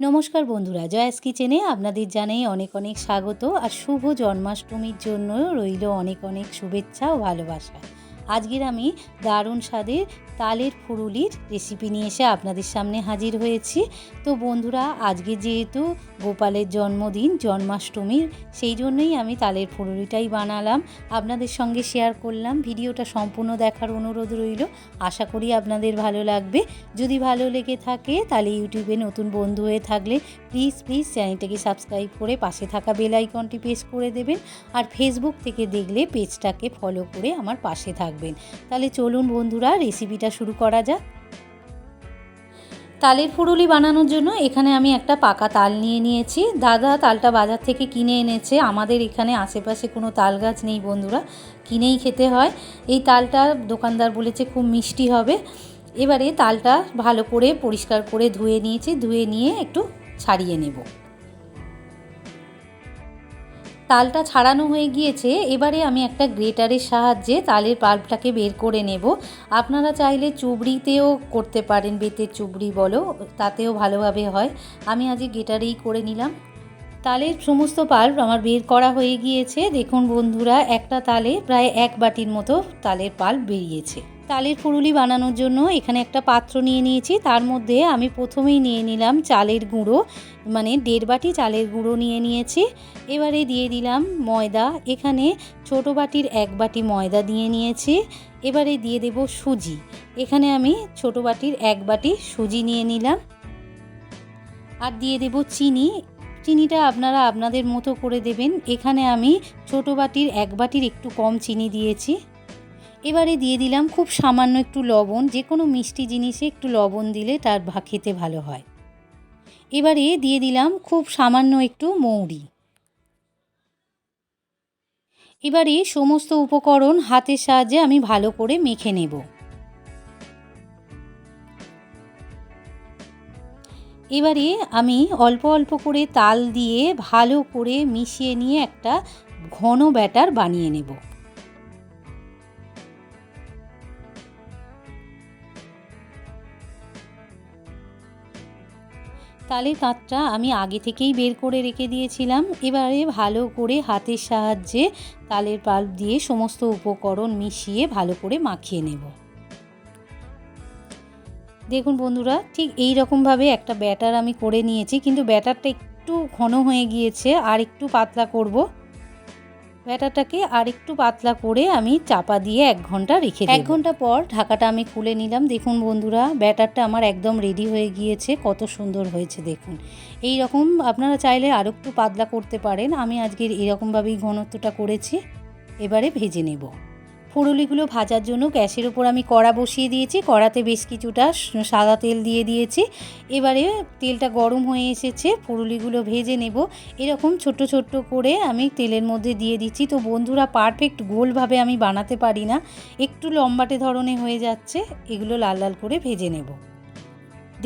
নমস্কার বন্ধুরা, জয়াস কিচেনে আপনাদের জানাই অনেক অনেক স্বাগত আর শুভ জন্মাষ্টমীর জন্য রইল অনেক অনেক শুভেচ্ছা ও ভালোবাসা। আজকের আমি দারুণ স্বাদের তালের ফুরুলির রেসিপি নিয়ে এসে আপনাদের সামনে হাজির হয়েছি। তো বন্ধুরা, আজকে যেহেতু গোপালের জন্মদিন, জন্মাষ্টমীর, সেই জন্যই আমি তালের ফুরুলিটাই বানালাম। আপনাদের সঙ্গে শেয়ার করলাম। ভিডিওটা সম্পূর্ণ দেখার অনুরোধ রইল। আশা করি আপনাদের ভালো লাগবে। যদি ভালো লেগে থাকে, তাহলে ইউটিউবে নতুন বন্ধু হয়ে থাকলে প্লিজ প্লিজ চ্যানেলটাকে সাবস্ক্রাইব করে পাশে থাকা বেল আইকনটি প্রেস করে দেবেন। আর ফেসবুক থেকে দেখলে পেজটাকে ফলো করে আমার পাশে থাকবেন তাহলে চলুন বন্ধুরা রেসিপিটা শুরু করা যাক। তালের ফুরুলি বানানোর জন্য এখানে আমি একটা পাকা তাল নিয়ে নিয়েছি। দাদা তালটা বাজার থেকে কিনে এনেছে। আমাদের এখানে আশেপাশে কোনো তাল গাছ নেই বন্ধুরা, কিনেই খেতে হয়। এই তালটা দোকানদার বলেছে খুব মিষ্টি হবে। এবারে তালটা ভালো করে পরিষ্কার করে ধুয়ে নিয়েছি। ধুয়ে নিয়ে একটু ছাড়িয়ে নেব। তালটা ছাড়ানো হয়ে গিয়েছে, এবারে আমি একটা গ্রেটারের সাহায্যে তালের পাল্পটাকে বের করে নেব। আপনারা চাইলে চুবড়িতেও করতে পারেন, বেতের চুবড়ি বলো, তাতেও ভালোভাবে হয়। আমি আজকে গ্রেটারেই করে নিলাম। তালের সমস্ত পাল্প আমার বের করা হয়ে গিয়েছে। দেখুন বন্ধুরা, একটা তালে প্রায় এক বাটির মতো তালের পাল্প বেরিয়েছে। তালের ফুরুলি বানানোর জন্য এখানে একটা পাত্র নিয়ে নিয়েছি। তার মধ্যে আমি প্রথমেই নিয়ে নিলাম চালের গুঁড়ো মানে দেড় বাটি চালের গুঁড়ো নিয়ে নিয়েছি। এবারে দিয়ে দিলাম ময়দা, এখানে ছোট বাটির এক বাটি ময়দা দিয়ে নিয়েছি। এবারে দিয়ে দেব সুজি, এখানে আমি ছোট বাটির এক বাটি সুজি নিয়ে নিলাম। আর দিয়ে দেব চিনি, চিনিটা আপনারা আপনাদের মতো করে দেবেন। এখানে আমি ছোট বাটির এক বাটির একটু কম চিনি দিয়েছি। এবারে দিয়ে দিলাম খুব সামান্য একটু লবণ, যে কোনো মিষ্টি জিনিসে একটু লবণ দিলে তার ভা, খেতে ভালো হয়। এবারে দিয়ে দিলাম খুব সামান্য একটু মৌরি। এবারে সমস্ত উপকরণ হাতের সাহায্যে আমি ভালো করে মেখে নেব। এবারে আমি অল্প অল্প করে তাল দিয়ে ভালো করে মিশিয়ে নিয়ে একটা ঘন ব্যাটার বানিয়ে নেব। তালের তাঁতটা আমি আগে থেকেই বের করে রেখে দিয়েছিলাম। এবারে ভালো করে হাতের সাহায্যে তালের পাল্প দিয়ে সমস্ত উপকরণ মিশিয়ে ভালো করে মাখিয়ে নেব। দেখুন বন্ধুরা, ঠিক এই রকমভাবে একটা ব্যাটার আমি করে নিয়েছি, কিন্তু ব্যাটারটা একটু ঘন হয়ে গিয়েছে, আর একটু পাতলা করব। ব্যাটারটাকে আর একটু পাতলা করে আমি চাপা দিয়ে এক ঘণ্টা রেখে এক ঘণ্টা পর ঢাকাটা আমি খুলে নিলাম। দেখুন বন্ধুরা ব্যাটারটা আমার একদম রেডি হয়ে গিয়েছে। কত সুন্দর হয়েছে দেখুন। এই রকম আপনারা চাইলে আর একটু পাতলা করতে পারেন। আমি আজকের এরকমভাবেই ঘনত্বটা করেছি। এবারে ভেজে নেব। ফুরুলিগুলো ভাজার জন্য গ্যাসের ওপর আমি কড়া বসিয়ে দিয়েছি, কড়াতে বেশ কিছুটা সাদা তেল দিয়ে দিয়েছি। এবারে তেলটা গরম হয়ে এসেছে ফুরুলিগুলো ভেজে নেব। এরকম ছোট ছোট্ট করে আমি তেলের মধ্যে দিয়ে দিচ্ছি। তো বন্ধুরা পারফেক্ট গোলভাবে আমি বানাতে পারি না। একটু লম্বাটে ধরনের হয়ে যাচ্ছে, এগুলো লাল লাল করে ভেজে নেব।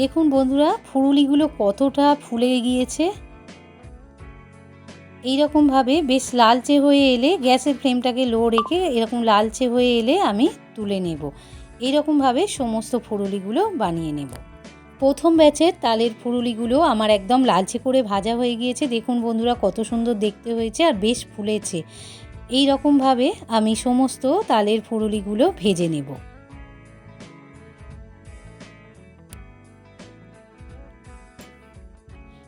দেখুন বন্ধুরা ফুরুলিগুলো কতটা ফুলে গিয়েছে। এইরকমভাবে বেশ লালচে হয়ে এলে গ্যাসের ফ্লেমটাকে লো রেখে এরকম লালচে হয়ে এলে আমি তুলে নেব। এইরকমভাবে সমস্ত ফুরুলিগুলো বানিয়ে নেব। প্রথম ব্যাচের তালের ফুরুলিগুলো আমার একদম লালচে করে ভাজা হয়ে গিয়েছে। দেখুন বন্ধুরা, কত সুন্দর দেখতে হয়েছে আর বেশ ফুলেছে। এই রকমভাবে আমি সমস্ত তালের ফুরুলিগুলো ভেজে নেব।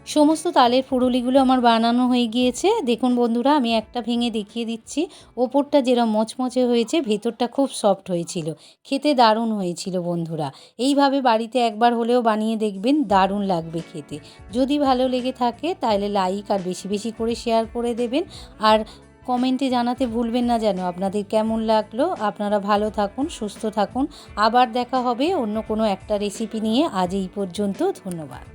সমস্ত তালের ফুরুলিগুলো আমার বানানো হয়ে গিয়েছে। দেখুন বন্ধুরা, আমি একটা ভেঙে দেখিয়ে দিচ্ছি। ওপরটা যেরকম মচমচে হয়েছে, ভেতরটা খুব সফট হয়েছিল। খেতে দারুণ হয়েছিল বন্ধুরা। এইভাবে বাড়িতে একবার হলেও বানিয়ে দেখবেন, দারুণ লাগবে খেতে। যদি ভালো লেগে থাকে, তাহলে লাইক আর বেশি বেশি করে শেয়ার করে দেবেন। আর কমেন্টে জানাতে ভুলবেন না যেন, আপনাদের কেমন লাগল? আপনারা ভালো থাকুন, সুস্থ থাকুন। আবার দেখা হবে অন্য কোনো একটা রেসিপি নিয়ে। আজ এই পর্যন্ত, ধন্যবাদ।